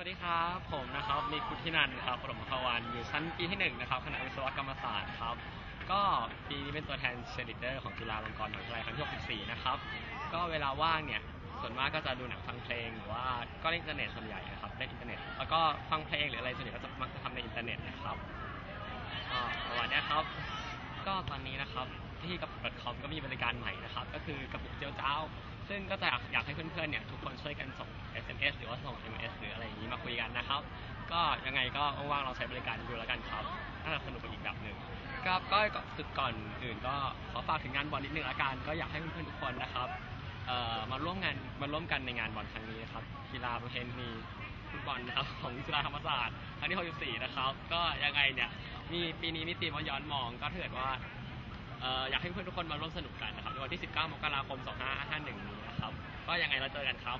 วัสดีครับ ผมนะครับมีคุทินันครับปรมภวันอยู่ชั้นปีที่หนึ่งนะครับคณะวิศวกรรมศาสตร์ครับ ก็ปีนี้เป็นตัวแทนเชลิเดอร์ของจุฬาลงกรณ์มหาวิทยาลัยครั้งที่64นะครับ ก็เวลาว่างเนี่ยส่วนมากก็จะดูหนังฟังเพลงหรือว่าก็เล่นอินเทอร์เน็ตส่วนใหญ่นะครับเล่นอินเทอร์เน็ตแล้วก็ฟังเพลงหรืออะไรส่วนใหญ่ก็จะมักจะทำในอินเทอร์เน็ตนะครับก็ประมาณเนี้ครับ ก็ตอนนี้นะครับที่กับ .com ก็มีบริการใหม่นะครับ ก็คือกระปุกเจียวเจ้า ซึ่งก็จะอยากให้เพื่อนๆเนี่ยทุกคนช่วยกันส่ง SMS หรือว่าส่ง MS หรืออะไร นี้มาคุยกันนะครับ ก็ยังไงก็ว่างๆเราใช้บริการดูแล้วกันครับน่าจะสนุกไปอีกแบบหนึ่งครับก็สึกก่อนอื่นก็ขอฝากถึงงานบอลนิดนึงละกันก็อยากให้เพื่อนๆทุกคนนะครับเอ่อมาร่วมงานมาร่วมกันในงานบอลครั้งนี้นะครับกีฬาประเพณีฟุตบอลนะครับของจุฬาธรรมศาสตร์ครั้งที่64นะครับ ก็ยังไงเนี่ยมีปีนี้มีธีมว่าย้อนมองก็ถ้าเกิดว่าเอ่ออยากให้เพื่อนทุกคนมาร่วมสนุกกันนะครับในวันที่ 19 มกราคม 2551 นี้นะครับ ก็ยังไงเราเจอกันครับ